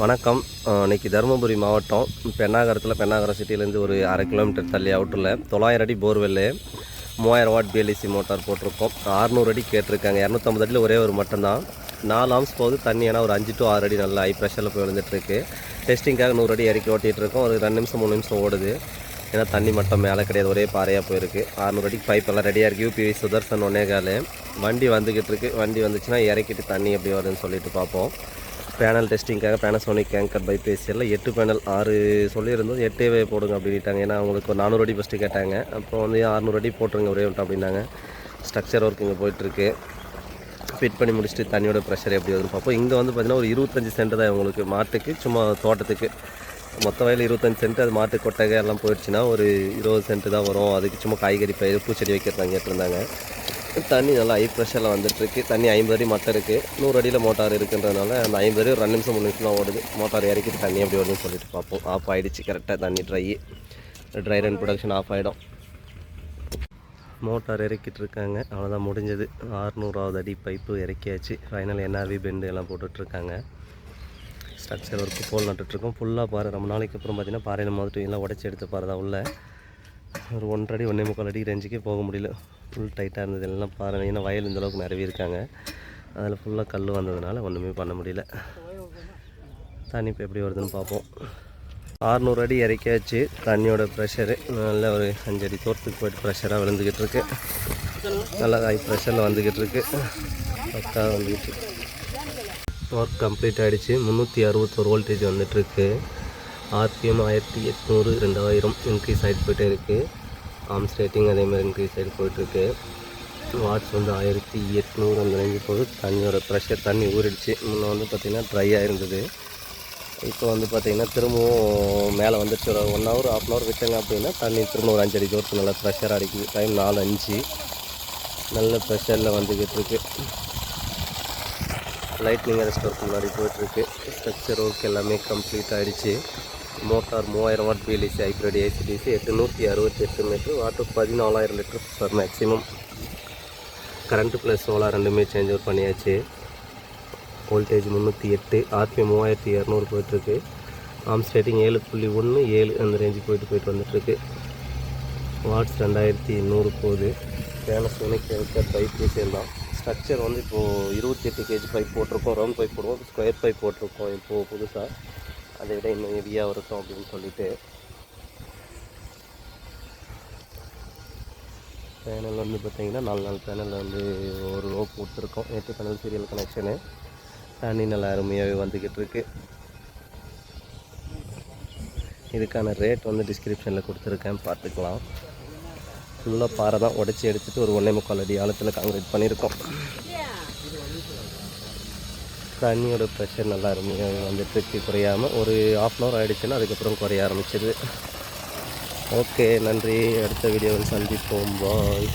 வணக்கம். இன்றைக்கி தருமபுரி மாவட்டம் பெண்ணாகரத்தில் பெண்ணாகரம் சிட்டிலேருந்து ஒரு அரை கிலோமீட்டர் தள்ளி அவுட்டரில் தொள்ளாயிரம் அடி போர்வெல்லு மூவாயிரம் வாட் பிஎல்இசி மோட்டார் போட்டிருக்கோம். அறுநூறு அடி கேட்டிருக்காங்க. இரநூத்தம்பது அடியில் ஒரே ஒரு மட்டும்தான். நாலு ஆம்ஸ் போகுது. தண்ணி ஏன்னா ஒரு அஞ்சு டு ஆறு அடி நல்லா ஹை ப்ரெஷரில் போய் விழுந்துட்டுருக்கு. டெஸ்டிங்காக நூறு அடி இறக்கி ஓட்டிகிட்டு இருக்கோம் ஒரு ரெண்டு நிமிஷம் மூணு நிமிஷம் ஓடுது. ஏன்னா தண்ணி மட்டும் மேலே கிடையாது. ஒரே பாறையாக போயிருக்கு. அறுநூறு அடிக்கு பைப் எல்லாம் ரெடியாக இருக்குது யூபிவி சுதர்சன் ஒன்னே காலு வண்டி வந்துக்கிட்டு இருக்கு வண்டி வந்துச்சுன்னா இறக்கிட்டு தண்ணி எப்படி வருதுன்னு சொல்லிட்டு பார்ப்போம். பேனல் டெஸ்டிங்காக பேனசோனிக் கேங்கர் பைபேசியில் எட்டு பேனல் ஆறு சொல்லியிருந்தோம். எட்டே போடுங்க அப்படின்ட்டாங்க. ஏன்னா அவங்களுக்கு ஒரு நானூறு அடி ஃபஸ்ட்டு கேட்டாங்க. அப்போ வந்து அறநூறு அடி போட்டுருங்க ஒரே ஒன்று அப்படின்னாங்க. ஸ்ட்ரக்சர் ஒர்க் இங்கே போயிட்டுருக்கு. ஃபிட் பண்ணி முடிச்சுட்டு தண்ணியோட ப்ரெஷர் எப்படி வருதுன்னு பார்ப்போம். இங்கே வந்து பார்த்திங்கன்னா ஒரு இருபத்தஞ்சி சென்ட் தான் உங்களுக்கு மாட்டுக்கு சும்மா தோட்டத்துக்கு. மொத்த வயல் இருபத்தஞ்சி சென்ட் அது மாட்டு கொட்டகை எல்லாம் போயிடுச்சுன்னா ஒரு இருபது சென்ட் தான் வரும். அதுக்கு சும்மா காய்கறி பயிர் பூச்செடி வைக்கிறதாங்க கேட்டிருந்தாங்க. தண்ணி நல்லா ஹை ப்ரெஷரில் வந்துட்டுருக்கு. தண்ணி ஐம்பது அடி மட்டை இருக்குது நூறு அடியில் மோட்டார் இருக்குன்றதுனால அந்த ஐம்பது அடி ஒரு ரெண்டு நிமிஷம் மூணு நிமிஷம் ஓடுது. மோட்டார் இறக்கிட்டு தண்ணி எப்படி வருதுன்னு சொல்லிட்டு பார்ப்போம். ஆஃப் ஆகிடுச்சு கரெக்டாக தண்ணி dry dry run production off ஆகிடும் மோட்டார் இறக்கிட்டு இருக்காங்க. அவ்வளோதான் முடிஞ்சது. ஆறுநூறாவது அடி பைப்பு இறக்கியாச்சு. ஃபைனல் என்ஆர்வி பெண்டு எல்லாம் போட்டுட்ருக்காங்க ஸ்ட்ரக்சர் ஒர்க்கு போல் நட்டுட்ருக்கோம் ஃபுல்லாக பாறை ரொம்ப நாளைக்கு அப்புறம் பார்த்தீங்கன்னா பாறையில் மாதிரி எல்லாம் உடச்சி எடுத்து பாறை தான் ஒரு ஒன்றரை அடி ஒன்றே முக்கால் அடி ரேஞ்சுக்கே போக முடியல. ஃபுல் டைட்டாக இருந்தது. எல்லாம் பாருங்கள் ஏன்னா வயல் இந்த அளவுக்கு நிறைய இருக்காங்க. அதில் ஃபுல்லாக கல் வந்ததுனால ஒன்றுமே பண்ண முடியல. தண்ணி இப்போ எப்படி வருதுன்னு பார்ப்போம். ஆறுநூறு அடி இறக்கியாச்சு. தண்ணியோட ப்ரெஷரு நல்ல ஒரு அஞ்சடி தூரத்துக்கு போயிட்டு ப்ரெஷராக விழுந்துக்கிட்டு இருக்கு. நல்லா ஹை ப்ரெஷரில் வந்துக்கிட்டு இருக்கு. பக்காக வந்துக்கிட்டு ஒர்க் கம்ப்ளீட் ஆகிடுச்சு முந்நூற்றி அறுபத்தோரு வோல்டேஜ் வந்துட்டுருக்கு ஆர்பிஎம் ஆயிரத்தி எட்நூறு ரெண்டாயிரம் இன்க்ரீஸ் ஆகிட்டு போயிட்டே இருக்குது ஆம்ஸ் ரேட்டிங் அதே மாதிரி இன்க்ரீஸ் ஆகிட்டு போயிட்டுருக்கு வாட்ஸ் வந்து ஆயிரத்தி எட்நூறு அந்த ரேஞ்சு போது தண்ணியோட ப்ரெஷர் தண்ணி ஊறிடுச்சு. முன்னே வந்து பார்த்திங்கன்னா ட்ரையாக இருந்தது. இப்போ வந்து பார்த்திங்கன்னா திரும்பவும் மேலே வந்துட்டு ஒரு one hour of an hour விட்டாங்க அப்படின்னா தண்ணி திரும்ப ஒரு அஞ்சடி தூரத்துக்கு நல்லா ப்ரெஷர் அடிக்குது. டைம் நாலு அஞ்சு. நல்ல ப்ரெஷரில் வந்துக்கிட்டு இருக்கு. லைட்னிங் ரெஸ்டோருக்கு முன்னாடி போயிட்டுருக்கு ஸ்ட்ரக்சர் ஒர்க் எல்லாமே கம்ப்ளீட் ஆகிடுச்சு மோட்டார் மூவாயிரம் watt BLEC hybrid AC DC எட்டுநூற்றி அறுபத்தி எட்டு மீட்ரு வாட்டர் பதினாலாயிரம் litre per maximum current plus solar ரெண்டுமே சேஞ்ச் அவுட் பண்ணியாச்சு. வோல்டேஜ் முந்நூற்றி எட்டு ஆர்பி மூவாயிரத்தி இரநூறு போயிட்டுருக்கு. ஆம் ஸ்டேட்டிங் ஏழு புள்ளி ஒன்று ஏழு அந்த ரேஞ்சுக்கு போயிட்டு போயிட்டு வந்துட்டுருக்கு. வாட்ஸ் ரெண்டாயிரத்தி நூறு போகுது. பேனசோனிக் கேங்கர் பைப் சேர்ந்தான் ஸ்ட்ரக்சர் வந்து இப்போது இருபத்தி எட்டு கேஜி பைப் போட்டிருக்கோம். ரவுண்ட் பைப் போடுவோம் ஸ்கொயர் பைப் போட்டிருக்கோம் இப்போது புதுசாக அதை விட இன்னும் ஹெவியாக இருக்கும் அப்படின்னு சொல்லிட்டு. பேனல் வந்து பார்த்தீங்கன்னா நாலு நாலு பேனலில் வந்து ஒரு லோ கொடுத்துருக்கோம் நேற்று பேனல் சீரியல் கனெக்ஷனு தண்ணி நல்லா அருமையாகவே வந்துக்கிட்டு இருக்கு. இதுக்கான ரேட் வந்து டிஸ்கிரிப்ஷனில் கொடுத்துருக்கேன். பார்த்துக்கலாம். ஃபுல்லாக பாறை தான் உடச்சி எடுத்துகிட்டு ஒரு ஒன்றே முக்கால் அடி ஆழத்தில் காங்கிரீட் பண்ணியிருக்கோம். தண்ணியோட ப்ரெஷர் நல்லா அருமையாக வந்துட்டுருக்கு குறையாமல் ஒரு ஆஃப் அன் ஹவர் ஆகிடுச்சுன்னா அதுக்கப்புறம் குறைய ஆரம்பிச்சிது ஓகே நன்றி. அடுத்த வீடியோவில் சந்திப்போம். பாய்